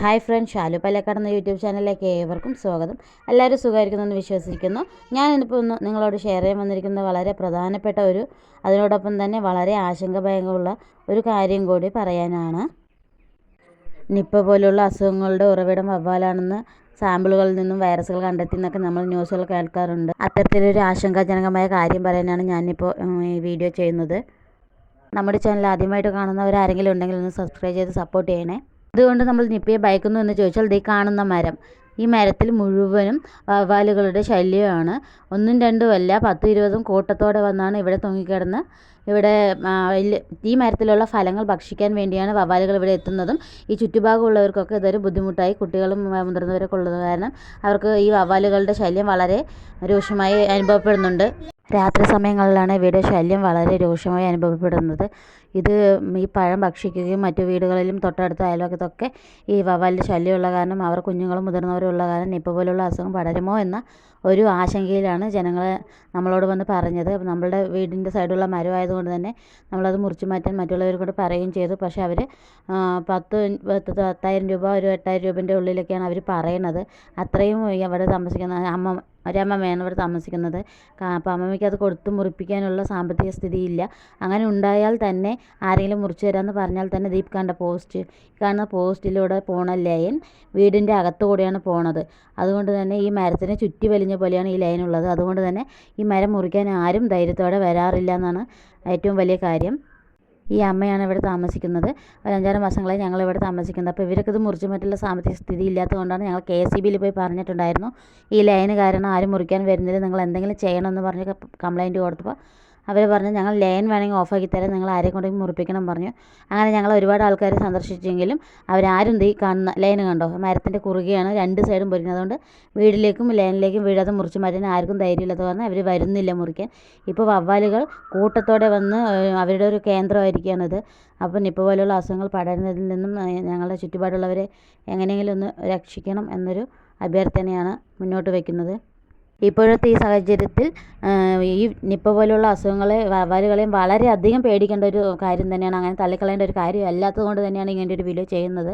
Hi front Shalu പല്ലക്കാട് എന്ന YouTube ചാനലിലേക്ക് ഏവർക്കും സ്വാഗതം. എല്ലാവരും സുഖമായിരിക്കുന്നെന്ന് വിശ്വസിക്കുന്നു. ഞാൻ ഇന്നിപ്പോൾ ഒന്ന് നിങ്ങളോട് ഷെയർ ചെയ്യാൻ വന്നിരിക്കുന്ന വളരെ പ്രധാനപ്പെട്ട ഒരു അതിനോടൊപ്പം തന്നെ വളരെ ആശങ്കഭയങ്കരമുള്ള ഒരു കാര്യം കൂടി പറയാനാണ്. നിപ്പ പോലുള്ള അസുഖങ്ങളുടെ ഉറവിടം വവ്വാലാണെന്ന് സാമ്പിളുകളിൽ നിന്നും വൈറസുകൾ കണ്ടെത്തി എന്നൊക്കെ നമ്മൾ ന്യൂസുകൾ കേൾക്കാറുണ്ട്. അത്തരത്തിലൊരു ആശങ്കാജനകമായ കാര്യം പറയാനാണ് ഞാനിപ്പോൾ ഈ വീഡിയോ ചെയ്യുന്നത്. നമ്മുടെ ചാനൽ ആദ്യമായിട്ട് കാണുന്നവരാരെങ്കിലും ഉണ്ടെങ്കിൽ ഒന്ന് സബ്സ്ക്രൈബ് ചെയ്ത് സപ്പോർട്ട് ചെയ്യണേ. അതുകൊണ്ട് നമ്മൾ നിപ്പയെ ഭയക്കുന്നു എന്ന് ചോദിച്ചാൽ ദേ കാണുന്ന മരം. ഈ മരത്തിൽ മുഴുവനും വവ്വാലുകളുടെ ശല്യമാണ്. ഒന്നും രണ്ടും അല്ല പത്തും ഇരുപതും കൂട്ടത്തോടെ വന്നാണ് ഇവിടെ തൂങ്ങിക്കിടന്ന്. ഇവിടെ ഈ മരത്തിലുള്ള ഫലങ്ങൾ ഭക്ഷിക്കാൻ വേണ്ടിയാണ് വവ്വാലുകൾ ഇവിടെ എത്തുന്നതും. ഈ ചുറ്റുഭാഗമുള്ളവർക്കൊക്കെ ഇതൊരു ബുദ്ധിമുട്ടായി കുട്ടികളും മുതിർന്നവരൊക്കെ ഉള്ളത് കാരണം അവർക്ക് ഈ വവ്വാലുകളുടെ ശല്യം വളരെ രൂക്ഷമായി അനുഭവപ്പെടുന്നുണ്ട്. രാത്രി സമയങ്ങളിലാണ് ഇവയുടെ ശല്യം വളരെ രൂക്ഷമായി അനുഭവപ്പെടുന്നത്. ഇത് ഈ പഴം ഭക്ഷിക്കുകയും മറ്റു വീടുകളിലും തൊട്ടടുത്ത അയൽവക്കത്തൊക്കെ ഈ വവ്വാലിന്റെ ശല്യമുള്ള കാരണം അവർ കുഞ്ഞുങ്ങളും മുതിർന്നവരും ഉള്ള കാരണം നിപ്പ പോലുള്ള അസുഖം പടരുമോ എന്ന ഒരു ആശങ്കയിലാണ് ജനങ്ങൾ നമ്മളോട് വന്ന് പറഞ്ഞത്. നമ്മളുടെ വീടിന്റെ സൈഡുള്ള മരമായതുകൊണ്ട് തന്നെ നമ്മളത് മുറിച്ച് മാറ്റാൻ മറ്റുള്ളവരോട് പറയുകയും ചെയ്തു. പക്ഷേ അവർ പത്ത് പത്തായിരം രൂപ ഒരു എട്ടായിരം രൂപേന്റെ ഉള്ളിലൊക്കെയാണ് അവർ പറയണത്. അത്രയും അവിടെ താമസിക്കുന്ന അമ്മ ഒരമ്മമ്മയാണ് ഇവിടെ താമസിക്കുന്നത്. അപ്പോൾ അമ്മമ്മയ്ക്ക് അത് കൊടുത്ത് മുറിപ്പിക്കാനുള്ള സാമ്പത്തിക സ്ഥിതിയില്ല. അങ്ങനെ ഉണ്ടായാൽ തന്നെ ആരെങ്കിലും മുറിച്ച് തരാമെന്ന് പറഞ്ഞാൽ തന്നെ ദീപ് കണ്ട പോസ്റ്റ് കാണുന്ന പോസ്റ്റിലൂടെ പോണ ലൈൻ വീടിന്റെ അകത്തുകൂടെയാണ് പോണത്. അതുകൊണ്ട് തന്നെ ഈ മരത്തിനെ ചുറ്റി വലിഞ്ഞ പോലെയാണ് ഈ ലൈൻ ഉള്ളത്. അതുകൊണ്ട് തന്നെ ഈ മരം മുറിക്കാൻ ആരും ധൈര്യത്തോടെ വരാറില്ല എന്നാണ് ഏറ്റവും വലിയ കാര്യം. ഈ അമ്മയാണ് ഇവിടെ താമസിക്കുന്നത്. ഒരു അഞ്ചാറ് മാസങ്ങളായി ഞങ്ങൾ ഇവിടെ താമസിക്കുന്നത്. അപ്പോൾ ഇവരൊക്കെ ഇത് മുറിച്ച് മറ്റുള്ള സാമ്പത്തിക സ്ഥിതി ഇല്ലാത്തതുകൊണ്ടാണ് ഞങ്ങൾ കെ എസ് ബിയിൽ പോയി പറഞ്ഞിട്ടുണ്ടായിരുന്നു. ഈ ലൈന് കാരണം ആരും മുറിക്കാൻ വരുന്നില്ല. നിങ്ങൾ എന്തെങ്കിലും ചെയ്യണമെന്ന് പറഞ്ഞ് കംപ്ലയിന്റ് കൊടുത്തപ്പോൾ അവർ പറഞ്ഞു ഞങ്ങൾ ലൈൻ വേണമെങ്കിൽ ഓഫാക്കി തരാം നിങ്ങൾ ആരെ കൊണ്ടെങ്കിലും മുറിപ്പിക്കണം പറഞ്ഞു. അങ്ങനെ ഞങ്ങൾ ഒരുപാട് ആൾക്കാർ സന്ദർശിച്ചെങ്കിലും അവരാരും ഈ കാണുന്ന ലൈൻ കണ്ടോ? മരത്തിന്റെ കുറുകയാണ് രണ്ട് സൈഡും പൊരിക്കുന്നത്. അതുകൊണ്ട് വീടിലേക്കും ലൈനിലേക്കും വീഴാതെ മുറിച്ച് മാറ്റാൻ ആർക്കും ധൈര്യമില്ലാത്ത കാരണം അവർ വരുന്നില്ല മുറിക്കാൻ. ഇപ്പോൾ വവ്വാലുകൾ കൂട്ടത്തോടെ വന്ന് അവരുടെ ഒരു കേന്ദ്രമായിരിക്കുകയാണിത്. അപ്പം നിപ്പ പോലെയുള്ള അസുഖങ്ങൾ പടരുന്നതിൽ നിന്നും ഞങ്ങളുടെ ചുറ്റുപാടുള്ളവരെ എങ്ങനെയെങ്കിലും ഒന്ന് രക്ഷിക്കണം എന്നൊരു അഭ്യർത്ഥനയാണ് മുന്നോട്ട് വയ്ക്കുന്നത് ഇപ്പോഴത്തെ ഈ സാഹചര്യത്തിൽ ഈ നിപ്പ പോലെയുള്ള അസുഖങ്ങളെ വവ്വാലുകളെയും വളരെയധികം പേടിക്കേണ്ട ഒരു കാര്യം തന്നെയാണ് അങ്ങനെ തള്ളിക്കളയേണ്ട ഒരു കാര്യം അല്ലാത്തത് കൊണ്ട് തന്നെയാണ് ഇങ്ങനെ ഒരു വീഡിയോ ചെയ്യുന്നത്.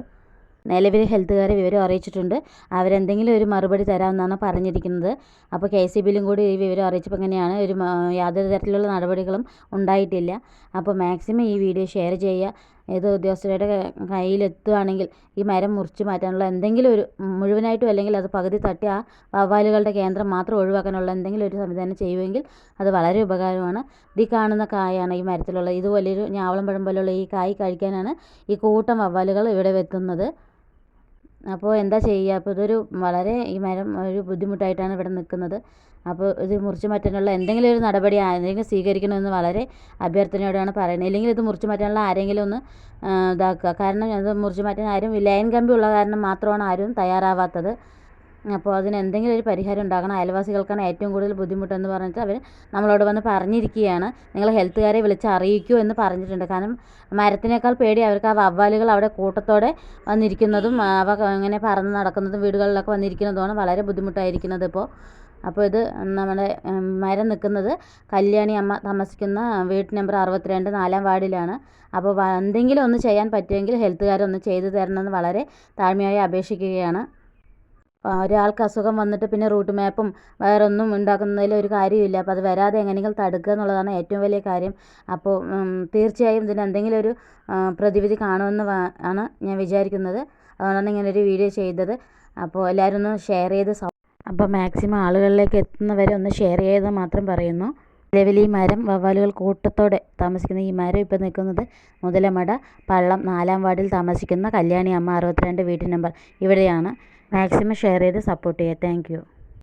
നിലവിൽ ഹെൽത്തുകാരെ വിവരം അറിയിച്ചിട്ടുണ്ട്. അവരെന്തെങ്കിലും ഒരു മറുപടി തരാമെന്നാണ് പറഞ്ഞിരിക്കുന്നത്. അപ്പോൾ കെ സി ബിയിലും കൂടി ഈ വിവരം അറിയിച്ചപ്പോൾ എങ്ങനെയാണ് ഒരു യാതൊരു തരത്തിലുള്ള നടപടികളും ഉണ്ടായിട്ടില്ല. അപ്പോൾ മാക്സിമം ഈ വീഡിയോ ഷെയർ ചെയ്യുക. ഏത് ഉദ്യോഗസ്ഥരുടെ കയ്യിലെത്തുകയാണെങ്കിൽ ഈ മരം മുറിച്ച് മാറ്റാനുള്ള എന്തെങ്കിലും ഒരു മുഴുവനായിട്ടും അല്ലെങ്കിൽ അത് പകുതി തട്ടി ആ വവ്വാലുകളുടെ കേന്ദ്രം മാത്രം ഒഴിവാക്കാനുള്ള എന്തെങ്കിലും ഒരു സംവിധാനം ചെയ്യുമെങ്കിൽ അത് വളരെ ഉപകാരമാണ്. ഈ കാണുന്ന കായാണ് ഈ മരത്തിലുള്ള. ഇതുപോലൊരു ഞാവളം പഴം പോലെയുള്ള ഈ കായ് കഴിക്കാനാണ് ഈ കൂട്ടം വവ്വാലുകൾ ഇവിടെ എത്തുന്നത് അപ്പോൾ എന്താ ചെയ്യുക അപ്പോൾ ഇതൊരു വളരെ ഈ മരം ഒരു ബുദ്ധിമുട്ടായിട്ടാണ് ഇവിടെ നിൽക്കുന്നത്. അപ്പോൾ ഇത് മുറിച്ച് മാറ്റാനുള്ള എന്തെങ്കിലും ഒരു നടപടി ആരെങ്കിലും സ്വീകരിക്കണമെന്ന് വളരെ അഭ്യർത്ഥനയോടെയാണ് പറയുന്നത്. ഇല്ലെങ്കിൽ ഇത് മുറിച്ച് മാറ്റാനുള്ള ആരെങ്കിലും ഒന്ന് ഇതാക്കുക. കാരണം അത് മുറിച്ച് മാറ്റാൻ ആരും ലൈൻ കമ്പി ഉള്ള കാരണം മാത്രമാണ് ആരും തയ്യാറാവാത്തത്. അപ്പോൾ അതിന് എന്തെങ്കിലും ഒരു പരിഹാരം ഉണ്ടാകണം. അയൽവാസികൾക്കാണ് ഏറ്റവും കൂടുതൽ ബുദ്ധിമുട്ടെന്ന് പറഞ്ഞിട്ട് അവർ നമ്മളോട് വന്ന് പറഞ്ഞിരിക്കുകയാണ്. നിങ്ങൾ ഹെൽത്തുകാരെ വിളിച്ച് അറിയിക്കൂ എന്ന് പറഞ്ഞിട്ടുണ്ട്. കാരണം മരത്തിനേക്കാൾ പേടി അവർക്ക് ആ വവ്വാലുകൾ അവിടെ കൂട്ടത്തോടെ വന്നിരിക്കുന്നതും അവ ഇങ്ങനെ പറന്ന് നടക്കുന്നതും വീടുകളിലൊക്കെ വന്നിരിക്കുന്നതുമാണ് വളരെ ബുദ്ധിമുട്ടായിരിക്കുന്നത് ഇപ്പോൾ. അപ്പോൾ ഇത് നമ്മുടെ മരം നിൽക്കുന്നത് കല്യാണി അമ്മ താമസിക്കുന്ന വീട്ട് നമ്പർ അറുപത്തിരണ്ട് നാലാം വാർഡിലാണ്. അപ്പോൾ എന്തെങ്കിലും ഒന്ന് ചെയ്യാൻ പറ്റുമെങ്കിൽ ഹെൽത്തുകാരൊന്ന് ചെയ്തു തരണമെന്ന് വളരെ താഴ്മയായി അപേക്ഷിക്കുകയാണ്. ഒരാൾക്ക് അസുഖം വന്നിട്ട് പിന്നെ റൂട്ട് മാപ്പും വേറൊന്നും ഉണ്ടാക്കുന്നതിൽ ഒരു കാര്യമില്ല അപ്പോൾ അത് വരാതെ എങ്ങനെയെങ്കിലും തടുക്കുക എന്നുള്ളതാണ് ഏറ്റവും വലിയ കാര്യം. അപ്പോൾ തീർച്ചയായും ഇതിന് എന്തെങ്കിലും ഒരു പ്രതിവിധി കാണുമെന്ന് ആണ് ഞാൻ വിചാരിക്കുന്നത്. അതുകൊണ്ടാണ് ഇങ്ങനെ ഒരു വീഡിയോ ചെയ്തത്. അപ്പോൾ എല്ലാവരും ഒന്ന് ഷെയർ ചെയ്ത് അപ്പോൾ മാക്സിമം ആളുകളിലേക്ക് എത്തുന്നവരെ ഒന്ന് ഷെയർ ചെയ്ത് മാത്രം പറയുന്നു. നിലവിൽ ഈ മരം വവ്വാലുകൾ കൂട്ടത്തോടെ താമസിക്കുന്ന ഈ മരം ഇപ്പോൾ നിൽക്കുന്നത് മുതലമട പള്ളം നാലാം വാർഡിൽ താമസിക്കുന്ന കല്യാണി അമ്മ അറുപത്തിരണ്ട് വീട്ടു നമ്പർ ഇവിടെയാണ്. മാക്സിമം ഷെയർ ചെയ്ത് സപ്പോർട്ട് ചെയ്യുക. താങ്ക്